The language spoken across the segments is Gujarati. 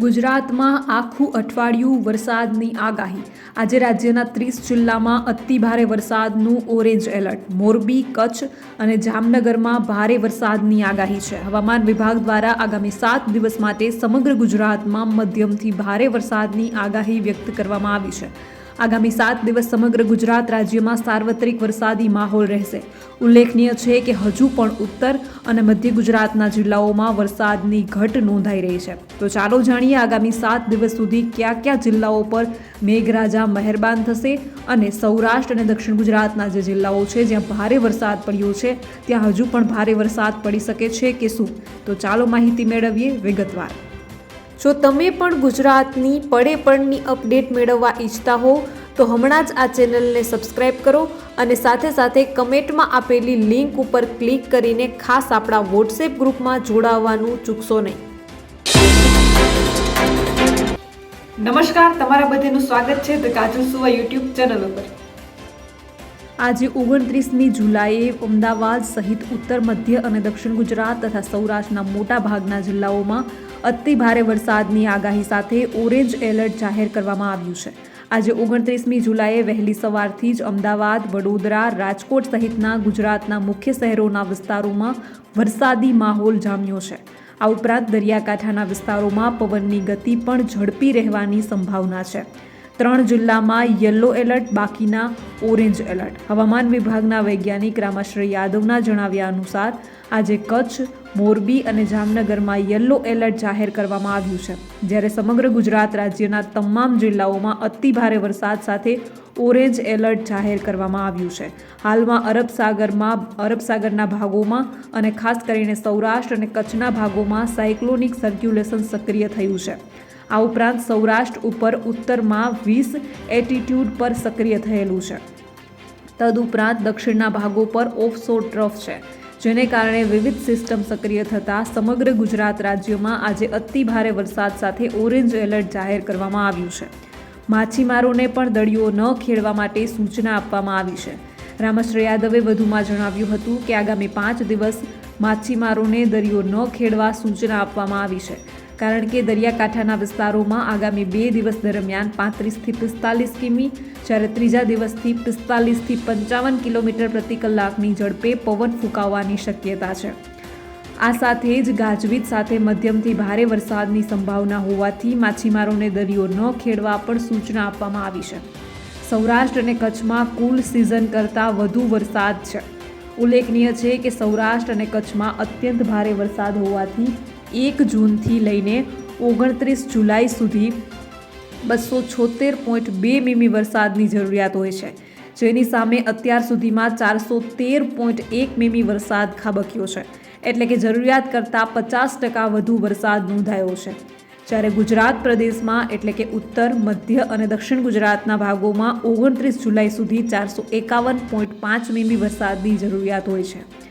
ગુજરાતમાં આખું અઠવાડિયું વરસાદની આગાહી. આજે રાજ્યના ત્રીસ જિલ્લામાં અતિ ભારે વરસાદનું ઓરેન્જ એલર્ટ મોરબી, કચ્છ અને જામનગરમાં ભારે વરસાદની આગાહી છે. હવામાન વિભાગ દ્વારા આગામી સાત દિવસ માટે સમગ્ર ગુજરાતમાં મધ્યમથી ભારે વરસાદની આગાહી વ્યક્ત કરવામાં આવી છે. આગામી સાત દિવસ સમગ્ર ગુજરાત રાજ્યમાં સાર્વત્રિક વરસાદી માહોલ રહેશે. ઉલ્લેખનીય છે કે હજુ પણ ઉત્તર અને મધ્ય ગુજરાતના જિલ્લાઓમાં વરસાદની ઘટ નોંધાઈ રહી છે. તો ચાલો જાણીએ આગામી સાત દિવસ સુધી કયા કયા જિલ્લાઓ પર મેઘરાજા મહેરબાન થશે અને સૌરાષ્ટ્ર અને દક્ષિણ ગુજરાતના જે જિલ્લાઓ છે જ્યાં ભારે વરસાદ પડ્યો છે, ત્યાં હજુ પણ ભારે વરસાદ પડી શકે છે કે શું? તો ચાલો માહિતી મેળવીએ વિગતવાર. જો તમે પણ ગુજરાતની પડે પડની અપડેટ મેળવવા ઈચ્છતા હો તો હમણાં જ આ ચેનલને સબસ્ક્રાઇબ કરો અને સાથે સાથે કમેન્ટમાં આપેલી લિંક ઉપર ક્લિક કરીને ખાસ આપણા વોટ્સએપ ગ્રુપમાં જોડાવવાનું ચૂકશો નહીં. નમસ્કાર તમારા બધાનું સ્વાગત છે ધ કાજલ સુવા યુટ્યુબ ચેનલ ઉપર. આજે ઓગણત્રીસમી જુલાઈએ અમદાવાદ સહિત ઉત્તર મધ્ય અને દક્ષિણ ગુજરાત તથા સૌરાષ્ટ્રના મોટા ભાગના જિલ્લાઓમાં અતિ ભારે વરસાદની આગાહી સાથે ઓરેન્જ એલર્ટ જાહેર કરવામાં આવ્યું છે. આજે ઓગણત્રીસમી જુલાઈએ વહેલી સવારથી જ અમદાવાદ, વડોદરા, રાજકોટ સહિતના ગુજરાતના મુખ્ય શહેરોના વિસ્તારોમાં વરસાદી માહોલ જામ્યો છે. આ ઉપરાંત દરિયાકાંઠાના વિસ્તારોમાં પવનની ગતિ પણ ઝડપી રહેવાની સંભાવના છે. ત્રણ જિલ્લામાં યલો એલર્ટ, બાકીના ઓરેન્જ એલર્ટ. હવામાન વિભાગના વૈજ્ઞાનિક રામાશ્રય યાદવના જણાવ્યા અનુસાર આજે કચ્છ, મોરબી અને જામનગરમાં યલો એલર્ટ જાહેર કરવામાં આવ્યું છે. જ્યારે સમગ્ર ગુજરાત રાજ્યના તમામ જિલ્લાઓમાં અતિભારે વરસાદ સાથે ઓરેન્જ એલર્ટ જાહેર કરવામાં આવ્યું છે. હાલમાં અરબ સાગરમાં, અરબ સાગરના ભાગોમાં અને ખાસ કરીને સૌરાષ્ટ્ર અને કચ્છના ભાગોમાં સાયક્લોનિક સર્ક્યુલેશન સક્રિય થયું છે. આ ઉપરાંત સૌરાષ્ટ્ર ઉપર ઉત્તરમાં વીસ એટીટ્યુડ પર સક્રિય થયેલું છે. તદુપરાંત દક્ષિણના ભાગો પર ઓફશોર ટ્રફ છે. જેને કારણે વિવિધ સિસ્ટમ સક્રિય થતાં સમગ્ર ગુજરાત રાજ્યમાં આજે અતિ ભારે વરસાદ સાથે ઓરેન્જ એલર્ટ જાહેર કરવામાં આવ્યું છે. માછીમારોને પણ દળીઓ ન ખેડવા માટે સૂચના આપવામાં આવી છે. રામશ્રી યાદવે વધુમાં જણાવ્યું હતું કે આગામી પાંચ દિવસ માછીમારોને દરિયો ન ખેડવા સૂચના આપવામાં આવી છે. કારણ કે દરિયાકાંઠાના વિસ્તારોમાં આગામી બે દિવસ દરમિયાન પાંત્રીસથી પિસ્તાલીસ કિમી, જ્યારે ત્રીજા દિવસથી પિસ્તાલીસથી પંચાવન કિલોમીટર પ્રતિ કલાકની ઝડપે પવન ફૂંકાવાની શક્યતા છે. આ સાથે જ ગાજવીજ સાથે મધ્યમથી ભારે વરસાદની સંભાવના હોવાથી માછીમારોને દરિયો ન ખેડવા પણ સૂચના આપવામાં આવી છે. સૌરાષ્ટ્ર અને કચ્છમાં કુલ સિઝન કરતાં વધુ વરસાદ છે. ઉલ્લેખનીય છે કે સૌરાષ્ટ્ર અને કચ્છમાં અત્યંત ભારે વરસાદ હોવાથી એક જૂનથી લઈને ઓગણત્રીસ જુલાઈ સુધી બસો છોતેર પોઈન્ટ બે મીમી વરસાદની જરૂરિયાત હોય છે. જેની સામે અત્યાર સુધીમાં ચારસો તેર પોઈન્ટ એક મીમી વરસાદ ખાબક્યો છે. એટલે કે જરૂરિયાત કરતાં પચાસ ટકા વધુ વરસાદ નોંધાયો છે. જ્યારે ગુજરાત પ્રદેશમાં એટલે કે ઉત્તર, મધ્ય અને દક્ષિણ ગુજરાતના ભાગોમાં ઓગણત્રીસ જુલાઈ સુધી ચારસો એકાવન પોઈન્ટ પાંચ મીમી વરસાદની જરૂરિયાત હોય છે.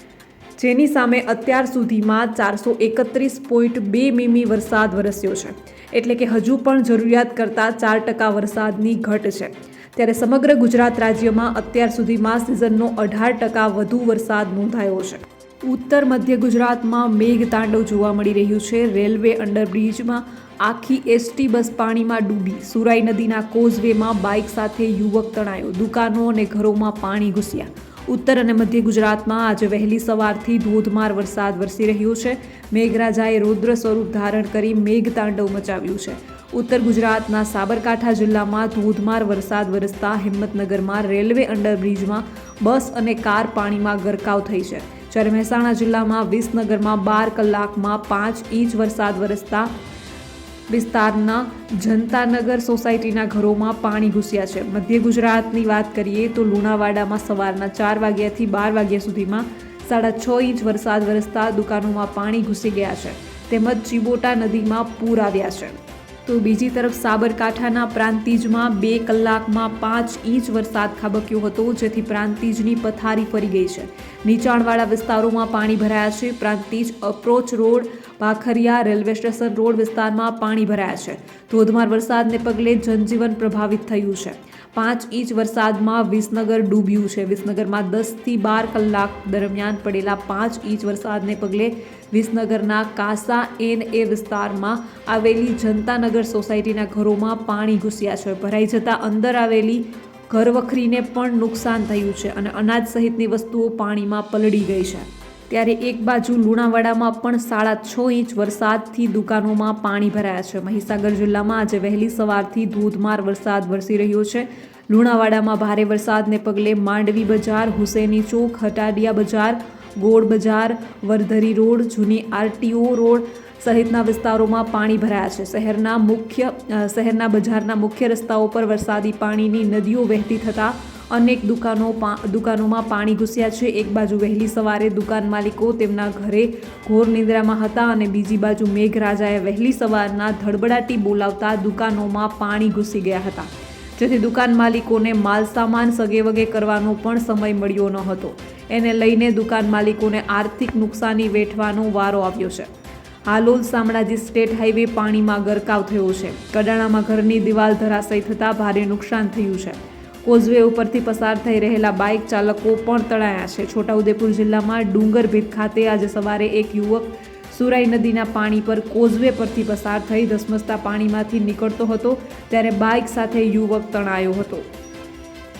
જેની સામે અત્યાર સુધીમાં ચારસો એકત્રીસ પોઈન્ટ બે મીમી વરસાદ વરસ્યો છે. એટલે કે હજુ પણ જરૂરિયાત કરતાં ચાર ટકા વરસાદની ઘટ છે. ત્યારે સમગ્ર ગુજરાત રાજ્યમાં અત્યાર સુધીમાં સિઝનનો અઢાર ટકા વધુ વરસાદ નોંધાયો છે. ઉત્તર મધ્ય ગુજરાતમાં મેઘતાંડવ જોવા મળી રહ્યું છે. રેલવે અંડરબ્રિજમાં આખી એસટી બસ પાણીમાં ડૂબી. સુરાઈ નદીના કોઝવેમાં બાઇક સાથે યુવક તણાયો. દુકાનો અને ઘરોમાં પાણી ઘૂસ્યા. ઉત્તર અને મધ્ય ગુજરાતમાં આજે વહેલી સવારથી ધોધમાર વરસાદ વરસી રહ્યો છે. મેઘરાજાએ રૌદ્ર સ્વરૂપ ધારણ કરી મેઘતાંડવ મચાવ્યું છે. ઉત્તર ગુજરાતના સાબરકાંઠા જિલ્લામાં ધોધમાર વરસાદ વરસતા હિંમતનગરમાં રેલવે અંડરબ્રિજમાં બસ અને કાર પાણીમાં ગરકાવ થઈ છે. જ્યારે મહેસાણા જિલ્લામાં વિસનગરમાં બાર કલાકમાં પાંચ ઇંચ વરસાદ વરસતા વિસ્તારના જનતાનગર સોસાયટીના ઘરોમાં પાણી ઘૂસ્યા છે. મધ્ય ગુજરાતની વાત કરીએ તો લુણાવાડામાં સવારના ચાર વાગ્યાથી બાર વાગ્યા સુધીમાં સાડા છ ઇંચ વરસાદ વરસતા દુકાનોમાં પાણી ઘૂસી ગયા છે. તેમજ ચિબોટા નદીમાં પૂર આવ્યા છે. તો બીજી તરફ સાબરકાંઠાના પ્રાંતિજમાં બે કલાકમાં પાંચ ઇંચ વરસાદ ખાબક્યો હતો, જેથી પ્રાંતિજની પથારી ફરી ગઈ છે. નીચાણવાળા વિસ્તારોમાં પાણી ભરાયા છે. Prantij approach road Pakhariya railway station road વિસ્તારમાં પાણી ભરાયા છે. ધોધમાર વરસાદને પગલે જનજીવન પ્રભાવિત થયું છે. પાંચ ઇંચ વરસાદમાં વિસનગર ડૂબ્યું છે. વિસનગરમાં દસથી બાર કલાક દરમિયાન પડેલા પાંચ ઇંચ વરસાદને પગલે વિસનગરના કાસા એન એ વિસ્તારમાં આવેલી જનતાનગર સોસાયટીના ઘરોમાં પાણી ઘૂસ્યા છે. ભરાઈ જતાં અંદર આવેલી ઘરવખરીને પણ નુકસાન થયું છે અને અનાજ સહિતની વસ્તુઓ પાણીમાં પલળી ગઈ છે. ત્યારે એક બાજુ લુણાવાડામાં પણ સાડા છ ઇંચ વરસાદથી દુકાનોમાં પાણી ભરાયા છે. મહીસાગર જિલ્લામાં આજે વહેલી સવારથી ધોધમાર વરસાદ વરસી રહ્યો છે. લુણાવાડામાં ભારે વરસાદને પગલે માંડવી બજાર, હુસેની ચોક, હટાડિયા બજાર, ગોળ બજાર, વરધરી રોડ, જૂની આરટીઓ રોડ સહિતના વિસ્તારોમાં પાણી ભરાયા છે. શહેરના મુખ્ય શહેરના બજારના મુખ્ય રસ્તાઓ પર વરસાદી પાણીની નદીઓ વહેતી થતાં અનેક દુકાનો દુકાનોમાં પાણી ઘૂસ્યા છે. એક બાજુ વહેલી સવારે દુકાન માલિકો તેમના ઘરે ઘોર નિંદ્રામાં હતા અને બીજી બાજુ મેઘરાજાએ વહેલી સવારના ધડબડાટી બોલાવતા દુકાનોમાં પાણી ઘૂસી ગયા હતા. જેથી દુકાન માલિકોને માલ સામાન સગેવગે કરવાનો પણ સમય મળ્યો ન હતો. એને લઈને દુકાન માલિકોને આર્થિક નુકસાની વેઠવાનો વારો આવ્યો છે. હાલોલ શામળાજી સ્ટેટ હાઈવે પાણીમાં ગરકાવ થયો છે. કડાણામાં ઘરની દિવાલ ધરાશય થતાં ભારે નુકસાન થયું છે. કોઝવે ઉપરથી પસાર થઈ રહેલા બાઇક ચાલકો પણ તણાયા છે. છોટાઉદેપુર જિલ્લામાં ડુંગરભીત ખાતે આજે સવારે એક યુવક સુરાઈ નદીના પાણી પર કોઝવે પરથી પસાર થઈ ધસમસતા પાણીમાંથી નીકળતો હતો, ત્યારે બાઇક સાથે યુવક તણાયો હતો.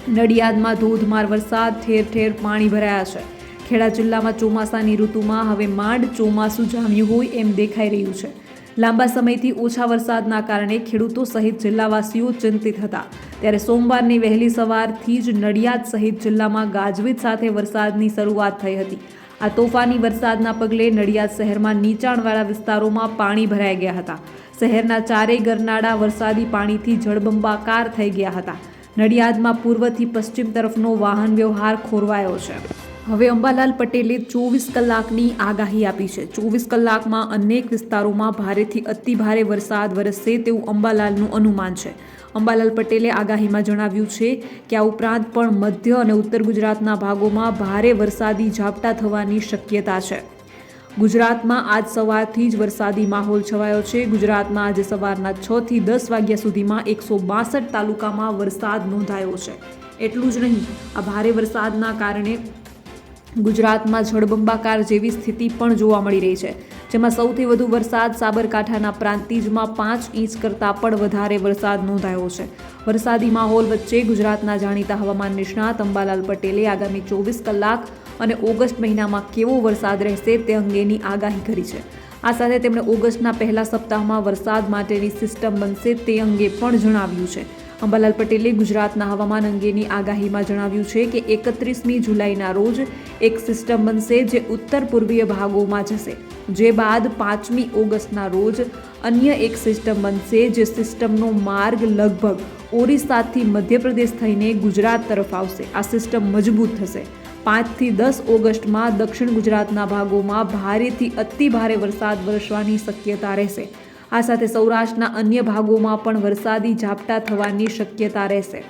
નડિયાદમાં ધોધમાર વરસાદ, ઠેર ઠેર પાણી ભરાયા છે. ખેડા જિલ્લામાં ચોમાસાની ઋતુમાં હવે માંડ ચોમાસું જામ્યું હોય એમ દેખાઈ રહ્યું છે. લાંબા સમયથી ઓછા વરસાદના કારણે ખેડૂતો સહિત જિલ્લાવાસીઓ ચિંતિત હતા. ત્યારે સોમવારની વહેલી સવારથી જ નડિયાદ સહિત જિલ્લામાં ગાજવીજ સાથે વરસાદની શરૂઆત થઈ હતી. આ તોફાની વરસાદના પગલે નડિયાદ શહેરમાં નીચાણવાળા વિસ્તારોમાં પાણી ભરાઈ ગયા હતા. શહેરના ચારેય ગરનાળા વરસાદી પાણીથી જળબંબાકાર થઈ ગયા હતા. નડિયાદમાં પૂર્વથી પશ્ચિમ તરફનો વાહન વ્યવહાર ખોરવાયો છે. હવે અંબાલાલ પટેલે ચોવીસ કલાકની આગાહી આપી છે. ચોવીસ કલાકમાં અનેક વિસ્તારોમાં ભારેથી અતિ ભારે વરસાદ વરસશે તેવું અંબાલાલનું અનુમાન છે. અંબાલાલ પટેલે આગાહીમાં જણાવ્યું છે કે આ ઉપરાંત પણ મધ્ય અને ઉત્તર ગુજરાતના ભાગોમાં ભારે વરસાદી ઝાપટા થવાની શક્યતા છે. ગુજરાતમાં આજ સવારથી જ વરસાદી માહોલ છવાયો છે. ગુજરાતમાં આજે સવારના છ થી દસ વાગ્યા સુધીમાં એકસો બાસઠ તાલુકામાં વરસાદ નોંધાયો છે. એટલું જ નહીં, આ ભારે વરસાદના કારણે ગુજરાતમાં જળબંબાકાર જેવી સ્થિતિ પણ જોવા મળી રહી છે. જેમાં સૌથી વધુ વરસાદ સાબરકાંઠાના પ્રાંતિજમાં પાંચ ઇંચ કરતાં પણ વધારે વરસાદ નોંધાયો છે. વરસાદી માહોલ વચ્ચે ગુજરાતના જાણીતા હવામાન નિષ્ણાત અંબાલાલ પટેલે આગામી ચોવીસ કલાક અને ઓગસ્ટ મહિનામાં કેવો વરસાદ રહેશે તે અંગેની આગાહી કરી છે. આ સાથે તેમણે ઓગસ્ટના પહેલા સપ્તાહમાં વરસાદ માટેની સિસ્ટમ બનશે તે અંગે પણ જણાવ્યું છે. અંબાલાલ પટેલે ગુજરાતના હવામાન અંગેની આગાહીમાં જણાવ્યું છે કે એકત્રીસમી જુલાઈના રોજ એક સિસ્ટમ બનશે જે ઉત્તર પૂર્વીય ભાગોમાં જશે. જે બાદ પાંચમી ઓગસ્ટના રોજ અન્ય એક સિસ્ટમ બનશે જે સિસ્ટમનો માર્ગ લગભગ ઓરિસ્સાથી મધ્યપ્રદેશ થઈને ગુજરાત તરફ આવશે. આ સિસ્ટમ મજબૂત થશે. પાંચથી દસ ઓગસ્ટમાં દક્ષિણ ગુજરાતના ભાગોમાં ભારેથી અતિ ભારે વરસાદ વરસવાની શક્યતા રહેશે. આ સાથે સૌરાષ્ટ્રના અન્ય ભાગોમાં પણ વરસાદી ઝાપટા થવાની શક્યતા રહેશે.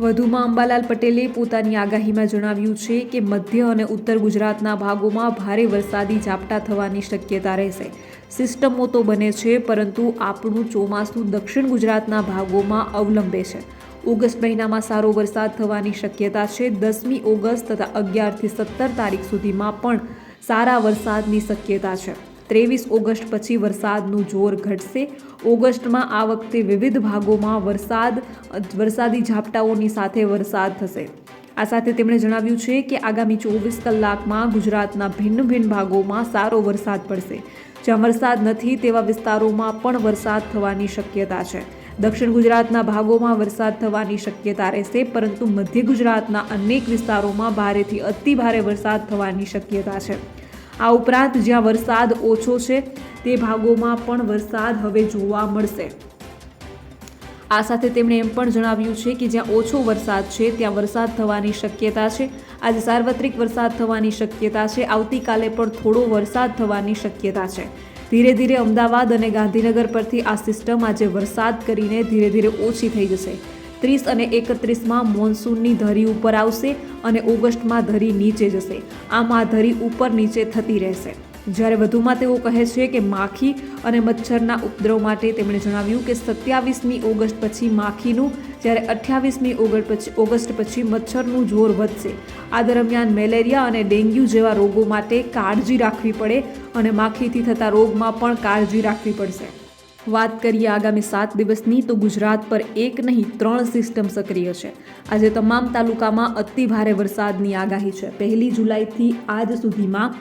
વધુમાં અંબાલાલ પટેલે પોતાની આગાહીમાં જણાવ્યું છે કે મધ્ય અને ઉત્તર ગુજરાતના ભાગોમાં ભારે વરસાદી ઝાપટા થવાની શક્યતા રહેશે. સિસ્ટમો તો બને છે, પરંતુ આપણું ચોમાસું દક્ષિણ ગુજરાતના ભાગોમાં અવલંબે છે. ઓગસ્ટ મહિનામાં સારો વરસાદ થવાની શક્યતા છે. દસમી ઓગસ્ટ તથા અગિયારથી સત્તર તારીખ સુધીમાં પણ સારા વરસાદની શક્યતા છે. ત્રેવીસ ઓગસ્ટ પછી વરસાદનું જોર ઘટશે. ઓગસ્ટમાં આ વખતે વિવિધ ભાગોમાં વરસાદ, વરસાદી ઝાપટાઓની સાથે વરસાદ થશે. આ સાથે તેમણે જણાવ્યું છે કે આગામી ચોવીસ કલાકમાં ગુજરાતના ભિન્ન ભિન્ન ભાગોમાં સારો વરસાદ પડશે. જ્યાં વરસાદ નથી તેવા વિસ્તારોમાં પણ વરસાદ થવાની શક્યતા છે. દક્ષિણ ગુજરાતના ભાગોમાં વરસાદ થવાની શક્યતા રહેશે, પરંતુ મધ્ય ગુજરાતના અનેક વિસ્તારોમાં ભારેથી અતિ ભારે વરસાદ થવાની શક્યતા છે. આ ઉપરાંત જ્યાં વરસાદ ઓછો છે, તે ભાગોમાં પણ વરસાદ હવે જોવા મળશે. આ સાથે તેમણે એમ પણ જણાવ્યું છે કે જ્યાં ઓછો વરસાદ છે, ત્યાં વરસાદ થવાની શક્યતા છે. આજે સાર્વત્રિક વરસાદ થવાની શક્યતા છે. આવતીકાલે પણ થોડો વરસાદ થવાની શક્યતા છે. ધીરે ધીરે અમદાવાદ અને ગાંધીનગર પરથી આ સિસ્ટમ આજે વરસાદ કરીને ધીરે ધીરે ઓછી થઈ જશે. ત્રીસ અને એકત્રીસમાં મોન્સૂનની ધરી ઉપર આવશે અને ઓગસ્ટમાં ધરી નીચે જશે. આમ આ ધરી ઉપર નીચે થતી રહેશે. જ્યારે વધુમાં તેઓ કહે છે કે માખી અને મચ્છરના ઉપદ્રવ માટે તેમણે જણાવ્યું કે સત્યાવીસમી ઓગસ્ટ પછી માખીનું, જ્યારે અઠ્યાવીસમી ઓગસ્ટ પછી ઓગસ્ટ પછી મચ્છરનું જોર વધશે. આ દરમિયાન મેલેરિયા અને ડેન્ગ્યુ જેવા રોગો માટે કાળજી રાખવી પડે અને માખીથી થતા રોગમાં પણ કાળજી રાખવી પડશે. વાત કરીએ આગામી સાત દિવસની તો ગુજરાત પર એક નહીં, ત્રણ સિસ્ટમ સક્રિય છે. આજે તમામ તાલુકામાં અતિ ભારે વરસાદની આગાહી છે. પહેલી જુલાઈથી આજ સુધીમાં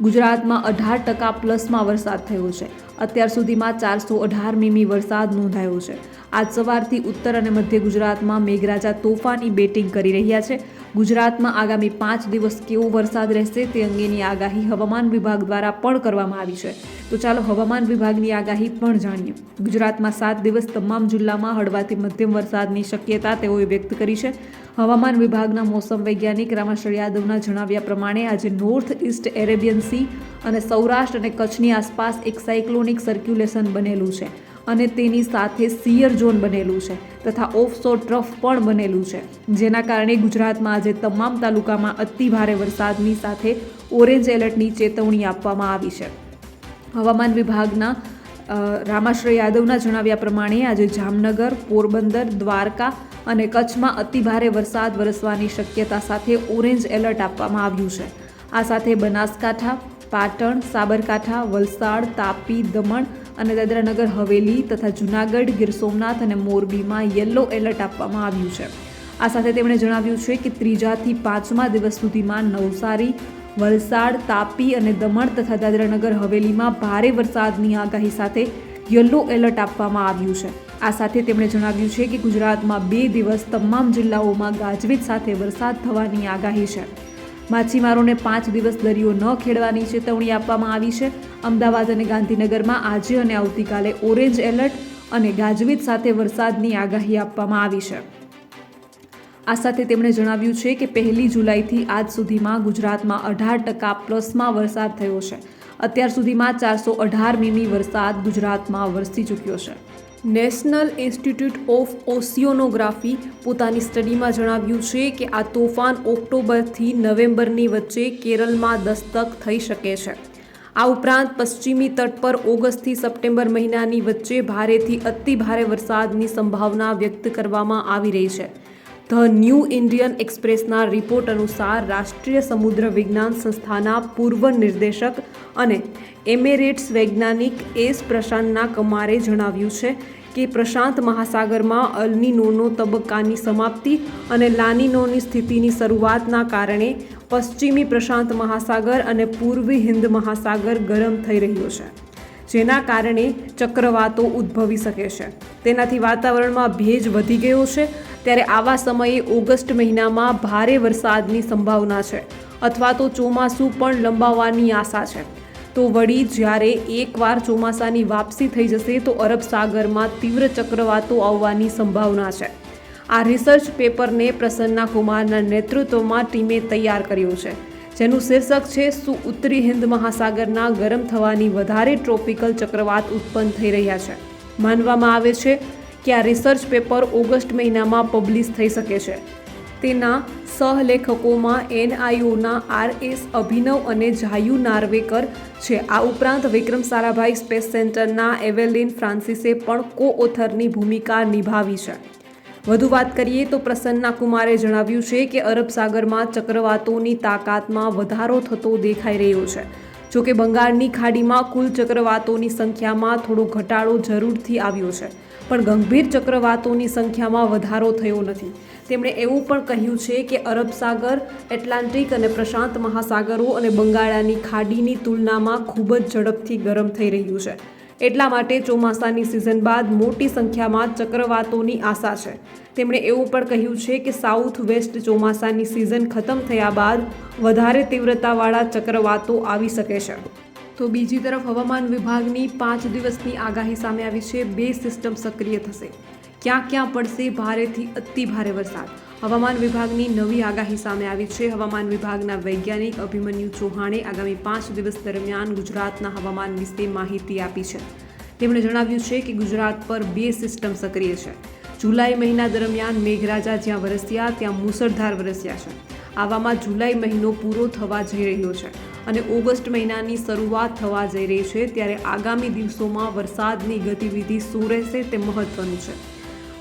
ગુજરાતમાં અઢાર ટકા પ્લસમાં વરસાદ થયો છે. અત્યાર સુધીમાં ચારસો અઢાર મીમી વરસાદ નોંધાયો છે. આજ સવારથી ઉત્તર અને મધ્ય ગુજરાતમાં મેઘરાજા તોફાની બેટિંગ કરી રહ્યા છે. ગુજરાતમાં આગામી પાંચ દિવસ કેવો વરસાદ રહેશે તે અંગેની આગાહી હવામાન વિભાગ દ્વારા પણ કરવામાં આવી છે. તો ચાલો હવામાન વિભાગની આગાહી પણ જાણીએ. ગુજરાતમાં સાત દિવસ તમામ જિલ્લામાં હળવાથી મધ્યમ વરસાદની શક્યતા તેઓએ વ્યક્ત કરી છે. હવામાન વિભાગના મોસમ વૈજ્ઞાનિક રામાશ્વર યાદવના જણાવ્યા પ્રમાણે આજે નોર્થ ઇસ્ટ એરેબિયન સી અને સૌરાષ્ટ્ર અને કચ્છની આસપાસ એક સાયક્લોનિક સર્ક્યુલેશન બનેલું છે અને તેની સાથે સિયર ઝોન બનેલું છે તથા ઓફશોર ટ્રફ પણ બનેલું છે. જેના કારણે ગુજરાતમાં આજે તમામ તાલુકામાં અતિ ભારે વરસાદની સાથે ઓરેન્જ એલર્ટની ચેતવણી આપવામાં આવી છે. હવામાન વિભાગના રામાશ્રય યાદવના જણાવ્યા પ્રમાણે આજે જામનગર, પોરબંદર, દ્વારકા અને કચ્છમાં અતિ ભારે વરસાદ વરસવાની શક્યતા સાથે ઓરેન્જ એલર્ટ આપવામાં આવ્યું છે. આ સાથે બનાસકાંઠા, પાટણ, સાબરકાંઠા, વલસાડ, તાપી, દમણ અને દાદરાનગર, હવેલી તથા જૂનાગઢ, ગીર સોમનાથ અને મોરબીમાં યલો એલર્ટ આપવામાં આવ્યું છે. આ સાથે તેમણે જણાવ્યું છે કે ત્રીજાથી પાંચમા દિવસ સુધીમાં નવસારી, વલસાડ, તાપી અને દમણ તથા દાદરાનગર, હવેલીમાં ભારે વરસાદની આગાહી સાથે યલો એલર્ટ આપવામાં આવ્યું છે. આ સાથે તેમણે જણાવ્યું છે કે ગુજરાતમાં બે દિવસ તમામ જિલ્લાઓમાં ગાજવીજ સાથે વરસાદ થવાની આગાહી છે. માછીમારોને પાંચ દિવસ દરિયો ન ખેડવાની ચેતવણી આપવામાં આવી છે. અમદાવાદ અને ગાંધીનગરમાં આજે અને આવતીકાલે ઓરેન્જ એલર્ટ અને ગાજવીજ સાથે વરસાદની આગાહી આપવામાં આવી છે. આ સાથે તેમણે જણાવ્યું છે કે પહેલી જુલાઈથી આજ સુધીમાં ગુજરાતમાં અઢાર ટકા પ્લસમાં વરસાદ થયો છે. અત્યાર સુધીમાં ચારસો અઢાર મીમી વરસાદ ગુજરાતમાં વરસી ચૂક્યો છે. નેશનલ ઇન્સ્ટિટ્યૂટ ઓફ ઓસિયોનોગ્રાફી પોતાની સ્ટડીમાં જણાવ્યું છે કે આ તોફાન ઓક્ટોબરથી નવેમ્બરની વચ્ચે કેરળમાં દસ્તક થઈ શકે છે. આ ઉપરાંત પશ્ચિમી તટ પર ઓગસ્ટથી સપ્ટેમ્બર મહિનાની વચ્ચે ભારેથી અતિ ભારે વરસાદની સંભાવના વ્યક્ત કરવામાં આવી રહી છે. ધ ન્યૂ ઇન્ડિયન એક્સપ્રેસના રિપોર્ટ અનુસાર રાષ્ટ્રીય સમુદ્ર વિજ્ઞાન સંસ્થાના પૂર્વ નિર્દેશક અને એમેરેટ્સ વૈજ્ઞાનિક એસ પ્રશાંતના કમારે જણાવ્યું છે કે પ્રશાંત મહાસાગરમાં અલનીનોનો તબક્કાની સમાપ્તિ અને લાનીનોની સ્થિતિની શરૂઆતના કારણે પશ્ચિમી પ્રશાંત મહાસાગર અને પૂર્વી હિન્દ મહાસાગર ગરમ થઈ રહ્યો છે. જેના કારણે ચક્રવાતો ઉદ્ભવી શકે છે. તેનાથી વાતાવરણમાં ભેજ વધી ગયો છે. ત્યારે આવા સમયે ઓગસ્ટ મહિનામાં ભારે વરસાદની સંભાવના છે અથવા તો ચોમાસું પણ લંબાવવાની આશા છે. તો વળી જ્યારે એકવાર ચોમાસાની વાપસી થઈ જશે તો અરબ સાગરમાં તીવ્ર ચક્રવાતો આવવાની સંભાવના છે. આ રિસર્ચ પેપરને પ્રસન્ના કુમારના નેતૃત્વમાં ટીમે તૈયાર કર્યું છે. જેનું શીર્ષક છે, શું ઉત્તરી હિન્દ મહાસાગરના ગરમ થવાની વધારે ટ્રોપિકલ ચક્રવાત ઉત્પન્ન થઈ રહ્યા છે? માનવામાં આવે છે કે આ રિસર્ચ પેપર ઓગસ્ટ મહિનામાં પબ્લિશ થઈ શકે છે. તેના સહલેખકોમાં એનઆઈઓના આર એસ અભિનવ અને જાયુ નાર્વેકર છે. આ ઉપરાંત વિક્રમ સારાભાઈ સ્પેસ સેન્ટરના એવેલિન ફ્રાન્સિસે પણ કો ઓથરની ભૂમિકા નિભાવી છે. વધુ વાત કરીએ તો પ્રસન્ના કુમારે જણાવ્યું છે કે અરબ સાગરમાં ચક્રવાતોની તાકાતમાં વધારો થતો દેખાઈ રહ્યો છે. જોકે બંગાળની ખાડીમાં કુલ ચક્રવાતોની સંખ્યામાં થોડો ઘટાડો જરૂરથી આવ્યો છે. પણ ગંભીર ચક્રવાતોની સંખ્યામાં વધારો થયો નથી. તેમણે એવું પણ કહ્યું છે કે અરબ સાગર, એટલાન્ટિક અને પ્રશાંત મહાસાગરો અને બંગાળાની ખાડીની તુલનામાં ખૂબ જ ઝડપથી ગરમ થઈ રહ્યું છે. એટલા માટે ચોમાસાની સિઝન બાદ મોટી સંખ્યામાં ચક્રવાતોની આશા છે. તેમણે એવું પણ કહ્યું છે કે સાઉથ વેસ્ટ ચોમાસાની સિઝન ખતમ થયા બાદ વધારે તીવ્રતાવાળા ચક્રવાતો આવી શકે છે. તો બીજી તરફ હવામાન વિભાગની પાંચ દિવસની આગાહી સામે આવી છે. બે સિસ્ટમ સક્રિય થશે. ક્યાં ક્યાં પડશે? ભારેથી અતિ ભારે વરસાદ. હવામાન વિભાગની નવી આગાહી સામે આવી છે. હવામાન વિભાગના વૈજ્ઞાનિક અભિમન્યુ ચૌહાણે આગામી પાંચ દિવસ દરમિયાન ગુજરાતના હવામાન વિશે માહિતી આપી છે. તેમણે જણાવ્યું છે કે ગુજરાત પર બે સિસ્ટમ સક્રિય છે. જુલાઈ મહિના દરમિયાન મેઘરાજા જ્યાં વરસ્યા, ત્યાં મુસળધાર વરસ્યા છે. આવામાં જુલાઈ મહિનો પૂરો થવા જઈ રહ્યો છે અને ઓગસ્ટ મહિનાની શરૂઆત થવા જઈ રહી છે, ત્યારે આગામી દિવસોમાં વરસાદની ગતિવિધિ શું રહેશે તે મહત્વનું છે.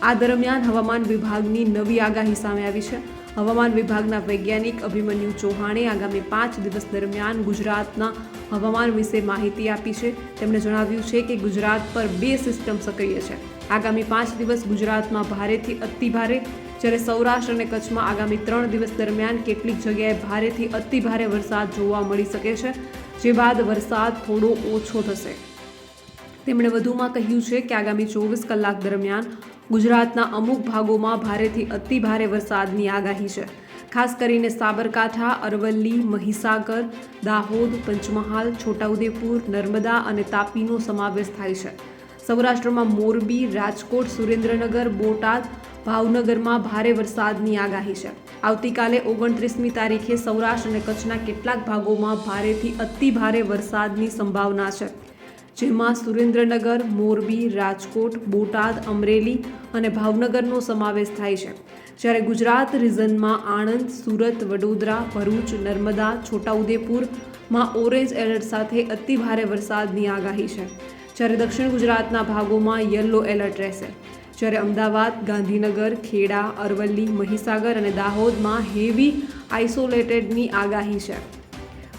આ દરમિયાન હવામાન વિભાગની નવી આગાહી સામે આવી છે. હવામાન વિભાગના વૈજ્ઞાનિક અભિમન્યુ ચૌહાણે આગામી પાંચ દિવસ દરમિયાન ગુજરાતના હવામાન વિશે માહિતી આપી છે. તેમણે જણાવ્યું છે કે ગુજરાત પર બે સિસ્ટમ સક્રિય છે. આગામી પાંચ દિવસ ગુજરાતમાં ભારેથી અતિભારે, જ્યારે સૌરાષ્ટ્ર અને કચ્છમાં આગામી ત્રણ દિવસ દરમિયાન કેટલીક જગ્યાએ ભારેથી અતિભારે વરસાદ જોવા મળી શકે છે, જે બાદ વરસાદ થોડો ઓછો થશે. તેમણે વધુમાં કહ્યું છે કે આગામી ચોવીસ કલાક દરમિયાન ગુજરાતના અમુક ભાગોમાં ભારેથી અતિભારે વરસાદની આગાહી છે. ખાસ કરીને સાબરકાંઠા, અરવલ્લી, મહીસાગર, દાહોદ, પંચમહાલ, છોટાઉદેપુર, નર્મદા અને તાપીનો સમાવેશ થાય છે. સૌરાષ્ટ્રમાં મોરબી, રાજકોટ, સુરેન્દ્રનગર, બોટાદ, ભાવનગરમાં ભારે વરસાદની આગાહી છે. આવતીકાલે ઓગણત્રીસમી તારીખે સૌરાષ્ટ્ર અને કચ્છના કેટલાક ભાગોમાં ભારેથી અતિ ભારે વરસાદની સંભાવના છે. જેમાં સુરેન્દ્રનગર, મોરબી, રાજકોટ, બોટાદ, અમરેલી અને ભાવનગરનો સમાવેશ થાય છે. જ્યારે ગુજરાત, રિઝનમાં આણંદ, સુરત, વડોદરા, ભરૂચ, નર્મદા છોટાઉદેપુરમાં ઓરેન્જ એલર્ટ સાથે અતિભારે વરસાદની આગાહી છે. જ્યારે દક્ષિણ ગુજરાતના ભાગોમાં યલો એલર્ટ રહેશે. જ્યારે અમદાવાદ, ગાંધીનગર, ખેડા, અરવલ્લી, મહીસાગર અને દાહોદમાં હેવી આઇસોલેટેડની આગાહી છે.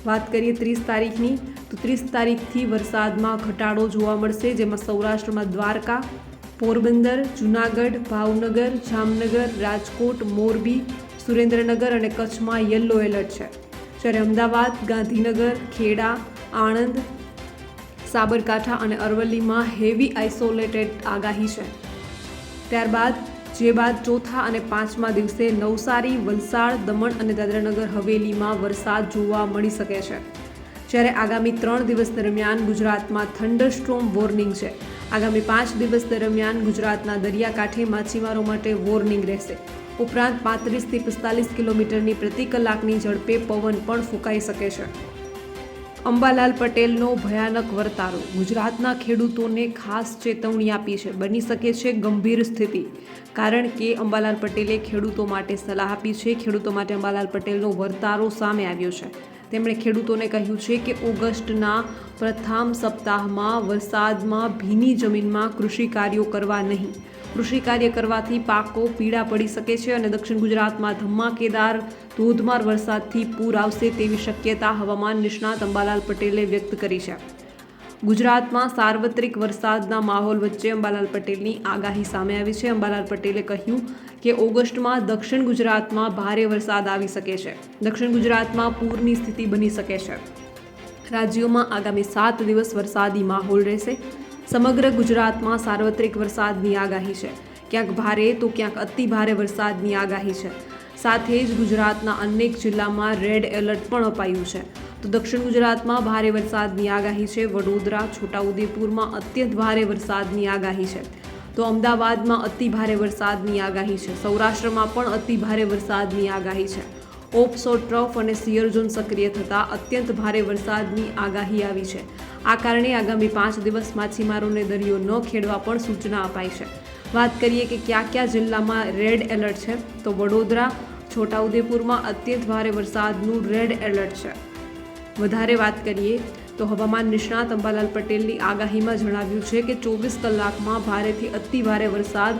વાત કરીએ ત્રીસ તારીખની તો ત્રીસ તારીખથી વરસાદમાં ઘટાડો જોવા મળશે, જેમાં સૌરાષ્ટ્રમાં દ્વારકા, પોરબંદર, જૂનાગઢ, ભાવનગર, જામનગર, રાજકોટ, મોરબી, સુરેન્દ્રનગર અને કચ્છમાં યલો એલર્ટ છે. જ્યારે અમદાવાદ, ગાંધીનગર, ખેડા, આણંદ, સાબરકાંઠા અને અરવલ્લીમાં હેવી આઇસોલેટેડ આગાહી છે. ત્યારબાદ, જે બાદ ચોથા અને પાંચમા દિવસે નવસારી, વલસાડ, દમણ અને દાદરાનગર હવેલીમાં વરસાદ જોવા મળી શકે છે. જ્યારે આગામી ત્રણ દિવસ દરમિયાન ગુજરાતમાં થંડરસ્ટ્રોમ વોર્નિંગ છે. આગામી પાંચ દિવસ દરમિયાન ગુજરાતના દરિયાકાંઠે માછીમારો માટે વોર્નિંગ રહેશે. ઉપરાંત પાંત્રીસથી પિસ્તાલીસ કિલોમીટરની પ્રતિ કલાકની ઝડપે પવન પણ ફૂંકાઈ શકે છે. અંબાલાલ પટેલનો ભયાનક વર્તારો ગુજરાતના ખેડૂતોને ખાસ ચેતવણી આપી છે. બની શકે છે ગંભીર સ્થિતિ. કારણ કે અંબાલાલ પટેલે ખેડૂતો માટે સલાહ આપી છે. ખેડૂતો માટે અંબાલાલ પટેલનો વર્તારો સામે આવ્યો છે. તેમણે ખેડૂતોને કહ્યું છે કે ઓગસ્ટના પ્રથમ સપ્તાહમાં વરસાદમાં ભીની જમીનમાં કૃષિ કાર્યો કરવા નહીં. કૃષિ કાર્ય કરવાથી પાકો પીળા પડી શકે છે અને દક્ષિણ ગુજરાતમાં ધમાકેદાર ધોધમાર વરસાદથી પૂર આવશે તેવી શક્યતા હવામાન નિષ્ણાત અંબાલાલ પટેલે વ્યક્ત કરી છે. ગુજરાતમાં સાર્વત્રિક વરસાદના માહોલ વચ્ચે અંબાલાલ પટેલની આગાહી સામે આવી છે. અંબાલાલ પટેલે કહ્યું કે ઓગસ્ટમાં દક્ષિણ ગુજરાતમાં ભારે વરસાદ આવી શકે છે. દક્ષિણ ગુજરાતમાં પૂરની સ્થિતિ બની શકે છે. રાજ્યોમાં આગામી સાત દિવસ વરસાદી માહોલ રહેશે. સમગ્ર ગુજરાતમાં સાર્વત્રિક વરસાદની આગાહી છે. ક્યાંક ભારે તો ક્યાંક અતિ ભારે વરસાદની આગાહી છે. સાથે જ ગુજરાતના અનેક જિલ્લામાં રેડ એલર્ટ પણ અપાયું છે. તો દક્ષિણ ગુજરાતમાં ભારે વરસાદની આગાહી છે. વડોદરા, છોટાઉદેપુરમાં અત્યંત ભારે વરસાદની આગાહી છે. તો અમદાવાદમાં અતિ ભારે વરસાદની આગાહી છે. સૌરાષ્ટ્રમાં પણ અતિ ભારે વરસાદની આગાહી છે. ઓપ્સો ટ્રફ અને સિયરઝોન સક્રિય થતાં અત્યંત ભારે વરસાદની આગાહી આવી છે. આ કારણે આગામી પાંચ દિવસ માછીમારોને દરિયો ન ખેડવા પણ સૂચના અપાઈ છે. વાત કરીએ કે કયા કયા જિલ્લામાં રેડ એલર્ટ છે, તો વડોદરા, છોટાઉદેપુરમાં અત્યંત ભારે વરસાદનું રેડ એલર્ટ છે. વધારે વાત કરીએ તો હવામાન નિષ્ણાત અંબાલાલ પટેલની આગાહીમાં જણાવ્યું છે કે ચોવીસ કલાકમાં ભારેથી અતિભારે વરસાદ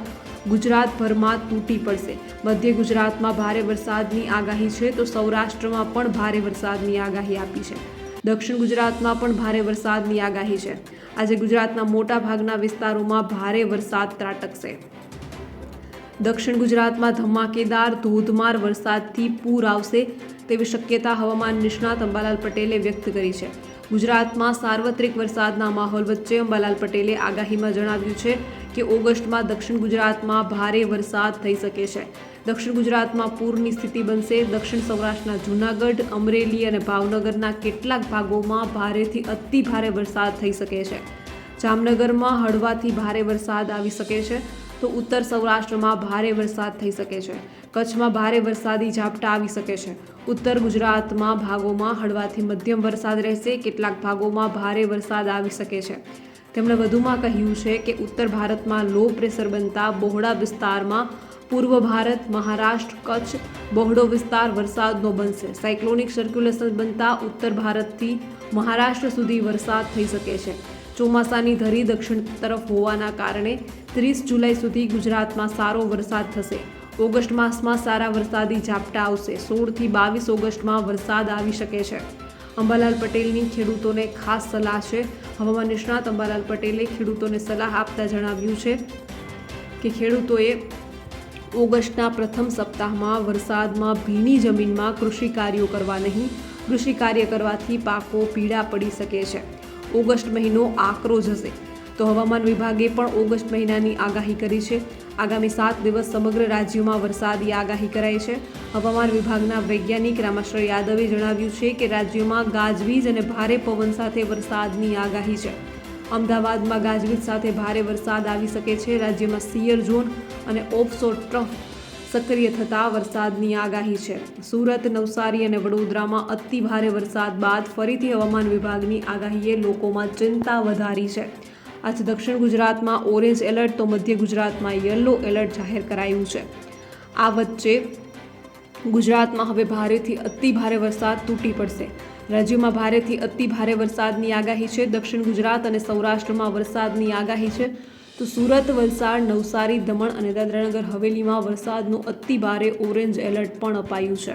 ગુજરાતભરમાં તૂટી પડશે. મધ્ય ગુજરાતમાં ભારે વરસાદની આગાહી છે તો સૌરાષ્ટ્રમાં પણ ભારે વરસાદની આગાહી આપી છે. દક્ષિણ ગુજરાતમાં પણ ભારે વરસાદની આગાહી છે. આજે ગુજરાતના મોટા ભાગના વિસ્તારોમાં ભારે વરસાદ ત્રાટકશે. દક્ષિણ ગુજરાતમાં ધમાકેદાર ધોધમાર વરસાદથી પૂર આવશે. તેવી શક્યતા હવામાન નિષ્ણાત અંબાલાલ પટેલે વ્યક્ત કરી છે. ગુજરાતમાં સાર્વત્રિક વરસાદના માહોલ વચ્ચે અંબાલાલ પટેલે આગાહીમાં જણાવ્યું છે કે ઓગસ્ટમાં દક્ષિણ ગુજરાતમાં ભારે વરસાદ થઈ શકે છે. દક્ષિણ ગુજરાતમાં પૂરની સ્થિતિ બનશે. દક્ષિણ સૌરાષ્ટ્રના જૂનાગઢ, અમરેલી અને ભાવનગરના કેટલાક ભાગોમાં ભારેથી અતિ ભારે વરસાદ થઈ શકે છે. જામનગરમાં હળવાથી ભારે વરસાદ આવી શકે છે. તો ઉત્તર સૌરાષ્ટ્રમાં ભારે વરસાદ થઈ શકે છે. કચ્છમાં ભારે વરસાદી ઝાપટા આવી શકે છે. ઉત્તર ગુજરાતમાં ભાગોમાં હળવાથી મધ્યમ વરસાદ રહેશે. કેટલાક ભાગોમાં ભારે વરસાદ આવી શકે છે. તેમણે વધુમાં કહ્યું છે કે ઉત્તર ભારતમાં લો પ્રેશર બનતા બહોળા વિસ્તારમાં પૂર્વ ભારત, મહારાષ્ટ્ર, કચ્છ બહોળો વિસ્તાર વરસાદનો બનશે. સાયક્લોનિક સર્ક્યુલેશન બનતા ઉત્તર ભારતથી મહારાષ્ટ્ર સુધી વરસાદ થઈ શકે છે. ચોમાસાની ધરી દક્ષિણ તરફ હોવાના કારણે ત્રીસ જુલાઈ સુધી ગુજરાતમાં સારો વરસાદ થશે. ઓગસ્ટ માસમાં સારા વરસાદી ઝાપટા આવશે. સોળથી બાવીસ ઓગસ્ટમાં વરસાદ આવી શકે છે. અંબાલાલ પટેલની ખેડૂતોને ખાસ સલાહ છે. હવામાન નિષ્ણાત અંબાલાલ પટેલે ખેડૂતોને સલાહ આપતા જણાવ્યું છે કે ખેડૂતોએ ઓગસ્ટના પ્રથમ સપ્તાહમાં વરસાદમાં ભીની જમીનમાં કૃષિ કાર્યો કરવા નહીં. કૃષિ કાર્ય કરવાથી પાકો પીળા પડી શકે છે. ઓગસ્ટ મહિનો આકરો જશે. તો હવામાન વિભાગે પણ ઓગસ્ટ મહિનાની આગાહી કરી છે. આગામી સાત દિવસ સમગ્ર રાજ્યોમાં વરસાદની આગાહી કરાઈ છે. હવામાન વિભાગના વૈજ્ઞાનિક રામાશ્વર યાદવે જણાવ્યું છે કે રાજ્યોમાં ગાજવીજ અને ભારે પવન સાથે વરસાદની આગાહી છે. અમદાવાદમાં ગાજવીજ સાથે ભારે વરસાદ આવી શકે છે. રાજ્યમાં સિયર ઝોન અને ઓફસો ટ્રફ સક્રિય થતા વરસાદની આગાહી છે. સુરત, નવસારી અને વડોદરામાં અતિ ભારે વરસાદ બાદ ફરીથી હવામાન વિભાગની આગાહીએ લોકોમાં ચિંતા વધારી છે. આજ દક્ષિણ ગુજરાતમાં ઓરેન્જ એલર્ટ, તો મધ્ય ગુજરાતમાં યલો એલર્ટ જાહેર કરાયું છે. આ વચ્ચે ગુજરાતમાં હવે ભારેથી અતિ ભારે વરસાદ તૂટી પડશે. રાજ્યમાં ભારેથી અતિ ભારે વરસાદની આગાહી છે. દક્ષિણ ગુજરાત અને સૌરાષ્ટ્રમાં વરસાદની આગાહી છે. તો સુરત, વલસાડ, નવસારી, દમણ અને દાદરાનગર હવેલીમાં વરસાદનું અતિ ભારે ઓરેન્જ એલર્ટ પણ અપાયું છે.